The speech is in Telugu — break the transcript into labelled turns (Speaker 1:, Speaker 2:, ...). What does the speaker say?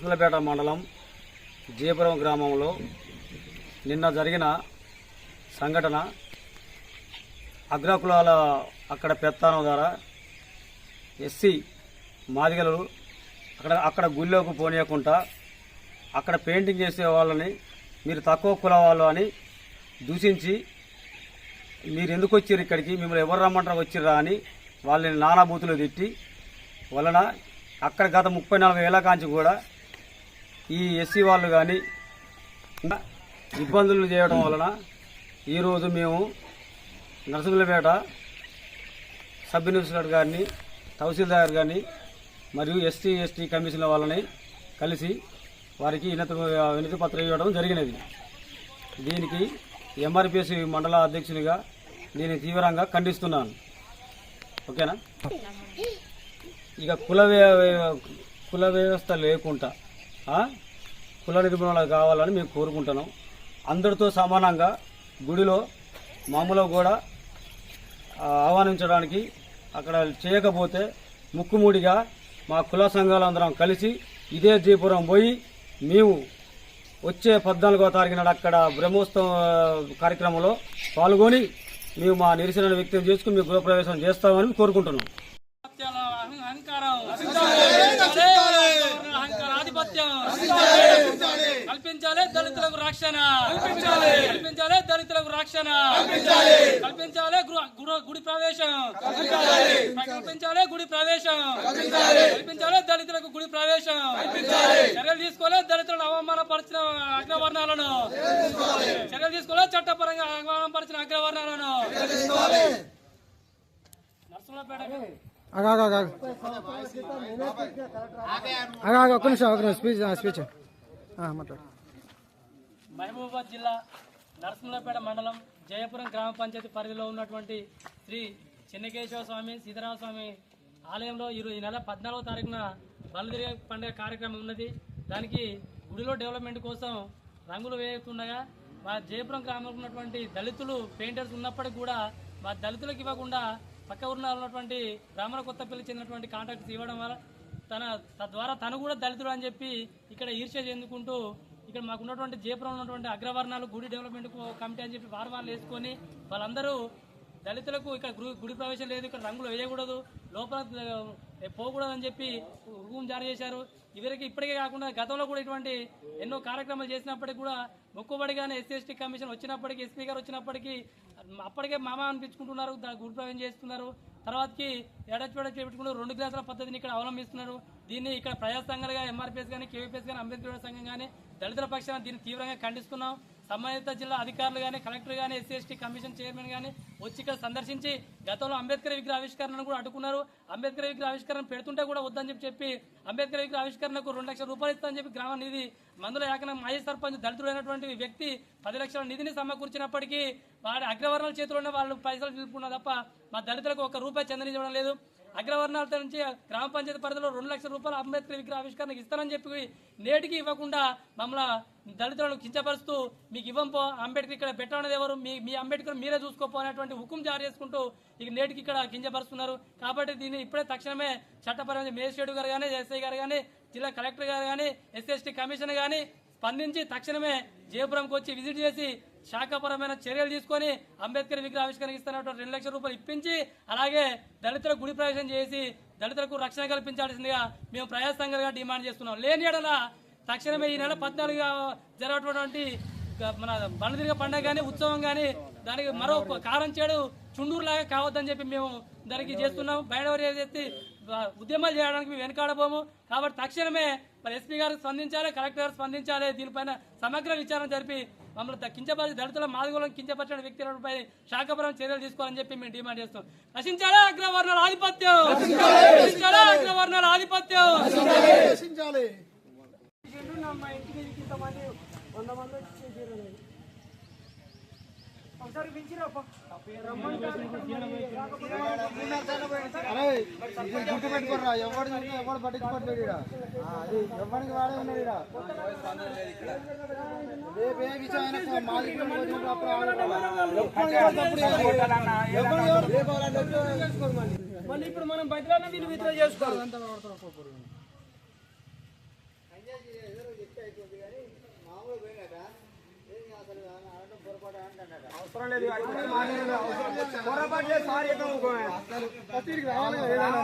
Speaker 1: నరసింహపేట మండలం జీపురం గ్రామంలో నిన్న జరిగిన సంఘటన అగ్రకులాల అక్కడ పెత్తానం ద్వారా ఎస్సీ మాదిగలు అక్కడ అక్కడ గుళ్ళోకి పోనీయకుండా అక్కడ పెయింటింగ్ చేసే వాళ్ళని మీరు తక్కువ కుల వాళ్ళు అని దూషించి మీరు ఎందుకు వచ్చారు ఇక్కడికి? మిమ్మల్ని ఎవరు రమ్మంటారు వచ్చిర్రా అని వాళ్ళని నానాబూతులు తిట్టి వలన అక్కడ గత ముప్పై నాలుగు ఏళ్ళ కాంచి కూడా ఈ ఎస్సీ వాళ్ళు కానీ ఇబ్బందులు చేయడం వలన ఈరోజు మేము నరసింహులపేట సబ్ ఇన్స్పెక్టర్ గారిని తహసీల్దార్ గారిని మరియు ఎస్సీ ఎస్టీ కమిషన్ల వాళ్ళని కలిసి వారికి వినతి వినతి పత్రం ఇవ్వడం జరిగినది. దీనికి ఎంఆర్పిఎస్ మండల అధ్యక్షునిగా నేను తీవ్రంగా ఖండిస్తున్నాను. ఓకేనా? ఇక కుల కుల వ్యవస్థ లేకుండా కుల నిర్మూలన కావాలని మేము కోరుకుంటున్నాం. అందరితో సమానంగా గుడిలో మామూలుగా కూడా ఆహ్వానించడానికి అక్కడ చేయకపోతే ముక్కుముడిగా మా కుల సంఘాలందరం కలిసి ఇదే జీపురం పోయి మేము వచ్చే పద్నాలుగో తారీఖు నాడు అక్కడ బ్రహ్మోత్సవం కార్యక్రమంలో పాల్గొని మేము మా నిరసనను వ్యక్తం చేసుకుని మీ గృహప్రవేశం చేస్తామని కోరుకుంటున్నాం.
Speaker 2: ఆధిపత్యం కల్పించాలి దళితులకు రక్షణ. కల్పించాలి. దళితులకు రక్షణ. కల్పించాలి. గుడి ప్రవేశం. కల్పించాలి. గుడి ప్రవేశం. కల్పించాలి. దళితులకు గుడి ప్రవేశం. చర్యలు తీసుకోవాలి దళితులను అవమానపరిచిన అగ్రవర్ణాలను. చర్యలు తీసుకోవాలి చట్టపరంగా అవమానపరిచిన అగ్రవర్ణాలను. నరసింహపేట
Speaker 3: అగా ఆగా ఒక్క నిమిషం ఒక నిమిషం స్పీచ్ స్పీచ్. మాట్లాడు.
Speaker 2: మహబూబాబాద్ జిల్లా నరసింహపేట మండలం జయపురం గ్రామ పంచాయతీ పరిధిలో ఉన్నటువంటి శ్రీ చెన్నకేశ్వర స్వామి సీతారామస్వామి ఆలయంలో ఈరోజు ఈ నెల పద్నాలుగో తారీఖున బలదిరిగే పండుగ కార్యక్రమం ఉన్నది. దానికి గుడిలో డెవలప్మెంట్ కోసం రంగులు వేస్తుండగా మా జయపురం గ్రామంలో ఉన్నటువంటి దళితులు పెయింటర్స్ ఉన్నప్పటికీ కూడా మా దళితులకు ఇవ్వకుండా పక్క ఊరిలో ఉన్నటువంటి బ్రాహ్మణ కొత్తపల్లి చెందినటువంటి కాంట్రాక్ట్స్ ఇవ్వడం వల్ల తన తద్వారా తను కూడా దళితుడు అని చెప్పి ఇక్కడ ఈర్ష్య చెందుకుంటూ ఇక్కడ మాకు ఉన్నటువంటి జయపురం ఉన్నటువంటి అగ్రవర్ణాలు గుడి డెవలప్మెంట్ కమిటీ అని చెప్పి వారు వాళ్ళు వేసుకొని వాళ్ళందరూ దళితులకు ఇక్కడ గుడి గుడి ప్రవేశం లేదు ఇక్కడ రంగులు వేయకూడదు. లోపల పోకూడదని చెప్పి హుకుం జారీ చేశారు. ఇవరికి ఇప్పటికే కాకుండా గతంలో కూడా ఇటువంటి ఎన్నో కార్యక్రమాలు చేసినప్పటికీ కూడా మొక్కుబడిగానే ఎస్సీ ఎస్టీ కమిషన్ వచ్చినప్పటికీ ఎస్పీ గారు వచ్చినప్పటికీ అప్పటికే మామ అనిపించుకుంటున్నారు గురుప్రవేశం చేస్తున్నారు. తర్వాతకి ఎడచిపెడ చేపెట్టుకుని రెండు గ్లాసుల పద్ధతిని ఇక్కడ అవలంబిస్తున్నారు. దీన్ని ఇక్కడ ప్రజా సంఘాలుగా ఎంఆర్పీఎస్ కానీ కేవీపీఎస్ కానీ అంబేద్కర్ సంఘం కానీ దళితుల పక్షాన దీన్ని తీవ్రంగా ఖండిస్తున్నాం. సంబంధిత జిల్లా అధికారులు కానీ కలెక్టర్ కానీ ఎస్సీ ఎస్టీ కమిషన్ చైర్మన్ కానీ వచ్చి ఇక్కడ సందర్శించి గతంలో అంబేద్కర్ విగ్రహ ఆవిష్కరణను కూడా అడ్డుకున్నారు. అంబేద్కర్ విగ్రహ ఆవిష్కరణ పెడుతుంటే కూడా వద్దని చెప్పి చెప్పి అంబేద్కర్ విగ్రహ ఆవిష్కరణకు రెండు లక్షల రూపాయలు ఇస్తామని చెప్పి గ్రామ నిధి మందుల యాకన మాజీ సర్పంచ్ దళితుడైనటువంటి వ్యక్తి పది లక్షల నిధిని సమకూర్చినప్పటికీ వాడి అగ్రవర్ణాల చేతిలోనే వాళ్ళు పైసలు నిలుపుకున్నారు తప్ప మా దళితులకు ఒక రూపాయి చెందనివ్వడం లేదు. అగ్రవర్ణాలతో నుంచి గ్రామ పంచాయతీ పరిధిలో రెండు లక్షల రూపాయలు అంబేద్కర్ విగ్రహ ఆవిష్కరణకు ఇస్తానని చెప్పి నేటికి ఇవ్వకుండా మమ్మల్ని దళితులను కించపరుస్తూ మీకు ఇవ్వంపో అంబేద్కర్ ఇక్కడ పెట్టడం ఎవరు? మీ మీ అంబేద్కర్ మీరే చూసుకోపో అనేటువంటి హుకుం జారీ చేసుకుంటూ ఇక నేటికి ఇక్కడ కించపరుస్తున్నారు. కాబట్టి దీన్ని ఇప్పుడే తక్షణమే చట్టపరమైన మేజిస్ట్రేట్ గారు కానీ ఎస్ఐ గారు కానీ జిల్లా కలెక్టర్ గారు కానీ ఎస్ఎస్టీ కమిషన్ కానీ స్పందించి తక్షణమే జయపురంకి వచ్చి విజిట్ చేసి శాఖపరమైన చర్యలు తీసుకొని అంబేద్కర్ విగ్రహ ఆవిష్కరణకి ఇస్తున్నటువంటి రెండు లక్షల రూపాయలు ఇప్పించి అలాగే దళితుల గుడి ప్రవేశం చేసి దళితులకు రక్షణ కల్పించాల్సిందిగా మేము ప్రజా డిమాండ్ చేస్తున్నాం. లేని ఎడల తక్షణమే ఈ నెల పద్నాలుగు జరగటువంటి మన బండదిరిగ పండగ కానీ ఉత్సవం కానీ దానికి మరో కారం చేడు చుండూరు లాగా కావద్దని చెప్పి మేము దానికి చేస్తున్నాం బయటవరి చేసి ఉద్యమాలు చేయడానికి మేము వెనకాడబోము. కాబట్టి తక్షణమే మరి ఎస్పీ గారు స్పందించాలి కలెక్టర్ గారు స్పందించాలి. దీనిపైన సమగ్ర విచారణ జరిపి మమ్మల్ని కించపరిచి దళితుల మాదిగోళం కించపరిచిన వ్యక్తులపై శాఖపరం చర్యలు తీసుకోవాలని చెప్పి మేము డిమాండ్ చేస్తాం నశించాలా అగ్రవర్ణాల ఆధిపత్యం? నశించాలా అగ్రవర్ణాల ఆధిపత్యం?
Speaker 4: వంద మంది వచ్చి. ఒకసారి పిలిచిరా
Speaker 3: గుర్తు పెట్టుకోరా ఎవడు ఎవడు పట్టించుకోవట్లేదు అది ఎవరికి వాడే ఉన్నాడు రేపు ఏ విషయం మళ్ళీ.
Speaker 4: ఇప్పుడు మనం బయట వీళ్ళు విత్డ్రా చేసుకోవాలి అవసరం లేదు పొరపాటు సారీ
Speaker 3: రావాలి కదా ఏదైనా